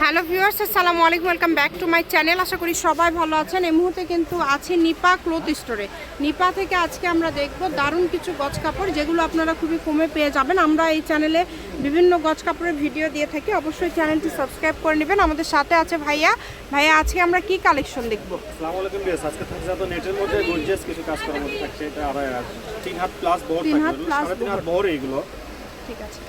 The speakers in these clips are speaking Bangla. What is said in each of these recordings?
হ্যালো ভিউয়ার্স আসসালামু আলাইকুম welcome back to my channel. আশা করি সবাই ভালো আছেন। এই মুহূর্তে কিন্তু আছি নিপা ক্লোথ স্টোরে। নিপা থেকে আজকে আমরা দেখব দারুণ কিছু গজ কাপড় যেগুলো আপনারা খুবই কমে পেয়ে যাবেন। আমরা এই চ্যানেলে বিভিন্ন গজ কাপড়ের ভিডিও দিয়ে থাকি। অবশ্যই চ্যানেলটি সাবস্ক্রাইব করে নেবেন। আমাদের সাথে আছে ভাইয়া। ভাইয়া আজকে আমরা কি কালেকশন দেখব? আসসালামু আলাইকুম বিয়াস আজকে থাকছে তো নেটের মধ্যে গর্জিয়াস কিছু কাজ করার মধ্যে থাকছে। এটা আড়াই হাত তিন হাত প্লাস হাত থাকবে plus তিন হাত বহর এইগুলো ঠিক আছে।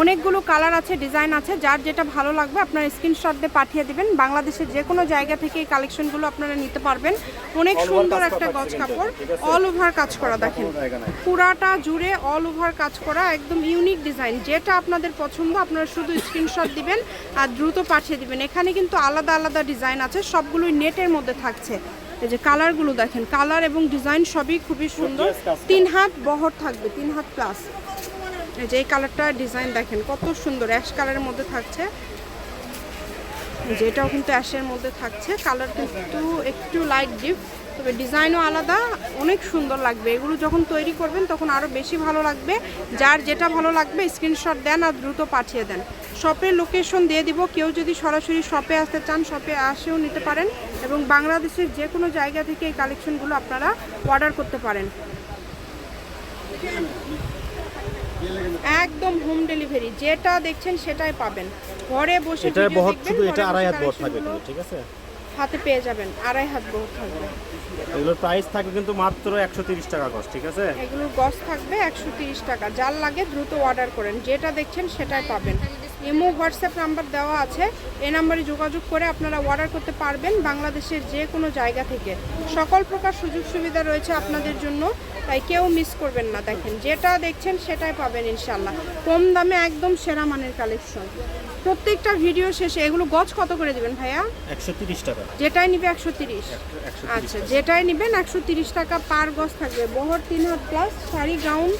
অনেকগুলো কালার আছে ডিজাইন আছে যার যেটা ভালো লাগবে আপনার স্ক্রিনশট দিয়ে পাঠিয়ে দিবেন। বাংলাদেশের যে কোনো জায়গা থেকে এই কালেকশনগুলো আপনারা নিতে পারবেন। অনেক সুন্দর একটা গজ কাপড় অল ওভার কাজ করা দেখেন। পুরাটা জুড়ে অল ওভার কাজ করা একদম ইউনিক ডিজাইন যেটা আপনাদের পছন্দ আপনারা শুধু স্ক্রিনশট দিবেন আর দ্রুত পাঠিয়ে দিবেন। এখানে কিন্তু আলাদা আলাদা ডিজাইন আছে সবগুলোই নেটের মধ্যে থাকছে। এই যে কালারগুলো দেখেন কালার এবং ডিজাইন সবই খুবই সুন্দর। তিন হাত বহর থাকবে তিন হাত প্লাস যে কালারটা ডিজাইন দেখেন, কত সুন্দর অ্যাশ কালারের মধ্যে থাকছে। যেটাও কিন্তু অ্যাশের মধ্যে থাকছে কালার কিন্তু একটু লাইট ডিপ তবে ডিজাইনও আলাদা, অনেক সুন্দর লাগবে। এগুলো যখন তৈরি করবেন, তখন আরও বেশি ভালো লাগবে। যার যেটা ভালো লাগবে স্ক্রিনশট দেন আর দ্রুত পাঠিয়ে দেন। শপের লোকেশন দিয়ে দিব, কেউ যদি সরাসরি শপে আসতে চান শপে আসেও নিতে পারেন এবং বাংলাদেশের যে কোনো জায়গা থেকে এই কালেকশনগুলো আপনারা অর্ডার করতে পারেন। একদম হোম ডেলিভারি যেটা দেখছেন সেটাই পাবেন। ঘরে বসে এটা video শুধু এটা আড়াই হাত বহর থাকবে ঠিক আছে? হাতে পেয়ে যাবেন আড়াই হাত বহর থাকবে। এগুলোর প্রাইস থাকবে কিন্তু মাত্র একশো তিরিশ টাকা কস্ট ঠিক আছে? এগুলোর গস থাকবে একশো তিরিশ টাকা। যার লাগে দ্রুত অর্ডার করেন যেটা দেখছেন সেটাই পাবেন। ইমো হোয়াটসঅ্যাপ নাম্বার দেওয়া আছে। এই নাম্বারে যোগাযোগ করে আপনারা অর্ডার করতে পারবেন বাংলাদেশের যে কোনো জায়গা থেকে। সকল প্রকার সুযোগ সুবিধা রয়েছে আপনাদের জন্য তাই কেউ মিস করবেন না। দেখেন যেটা দেখছেন সেটাই পাবেন ইনশাল্লাহ কম দামে একদম সেরা মানের কালেকশন প্রত্যেকটা ভিডিও শেষে এগুলো গজ কত করে দিবেন ভাইয়া? একশো তিরিশ টাকা। যেটাই নিবে একশো তিরিশ। আচ্ছা যেটাই নেবেন একশো তিরিশ টাকা পার গজ থাকবে। বহর তিন হাত প্লাস শাড়ি গাউন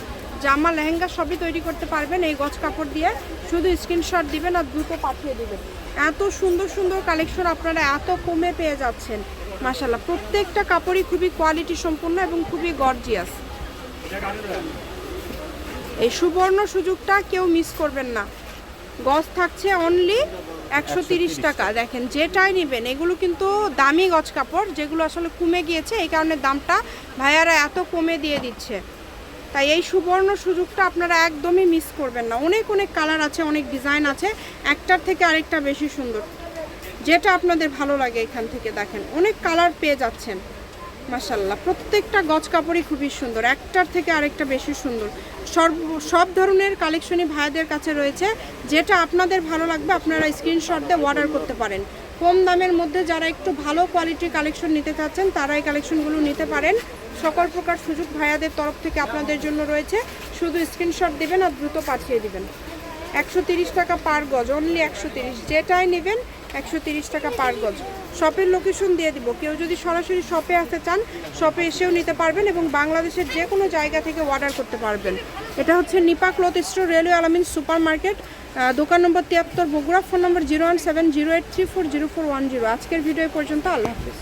জামা লেহেঙ্গা সবই তৈরি করতে পারবেন এই গজ কাপড় দিয়ে। শুধু স্ক্রিনশট দিবেন আর দ্রুত পাঠিয়ে দিবেন। এত সুন্দর সুন্দর কালেকশন আপনারা এত কমে পেয়ে যাচ্ছেন। মাশাল্লাহ প্রত্যেকটা কাপড়ই খুবই কোয়ালিটি সম্পূর্ণ এবং খুবই গর্জিয়াস এই সুবর্ণ সুযোগটা কেউ মিস করবেন না। গজ থাকছে অনলি একশো তিরিশ টাকা। দেখেন যেটাই নেবেন এগুলো কিন্তু দামি গজ কাপড় যেগুলো আসলে কমে গিয়েছে এই কারণে দামটা ভাইয়ারা এত কমে দিয়ে দিচ্ছে। তাই এই সুবর্ণ সুযোগটা আপনারা একদমই মিস করবেন না। অনেক অনেক কালার আছে, অনেক ডিজাইন আছে। একটার থেকে আরেকটা বেশি সুন্দর। যেটা আপনাদের ভালো লাগে এখান থেকে দেখেন। অনেক কালার পেয়ে যাচ্ছেন। মাসাল্লাহ প্রত্যেকটা গজ কাপড়ই খুবই সুন্দর। একটার থেকে আরেকটা বেশি সুন্দর। সর্ব, সব ধরনের কালেকশনই ভাইদের কাছে রয়েছে। যেটা আপনাদের ভালো লাগবে, আপনারা স্ক্রিনশট দিয়ে অর্ডার করতে পারেন। কম দামের মধ্যে যারা একটু ভালো কোয়ালিটির কালেকশন নিতে চাচ্ছেন তারা এই কালেকশনগুলো নিতে পারেন। সকল প্রকার সুযোগ ভাইয়াদের তরফ থেকে আপনাদের জন্য রয়েছে। শুধু স্ক্রিনশট দিবেন আর দ্রুত পাঠিয়ে দিবেন। একশো টাকা পার গজ অনলি একশো যেটাই নেবেন, একশো টাকা পার গজ। শপের লোকেশন দিয়ে দিব। কেউ যদি সরাসরি শপে আসতে চান শপে এসেও নিতে পারবেন এবং বাংলাদেশের যে কোনো জায়গা থেকে অর্ডার করতে পারবেন। এটা হচ্ছে Nipa cloth store railway Alamin super market দোকান নম্বর তিয়াত্তর, Bogura phone number zero one seven zero eight three four zero four one zero. আজকের ভিডিও পর্যন্ত, আল্লাহ হাফিজ।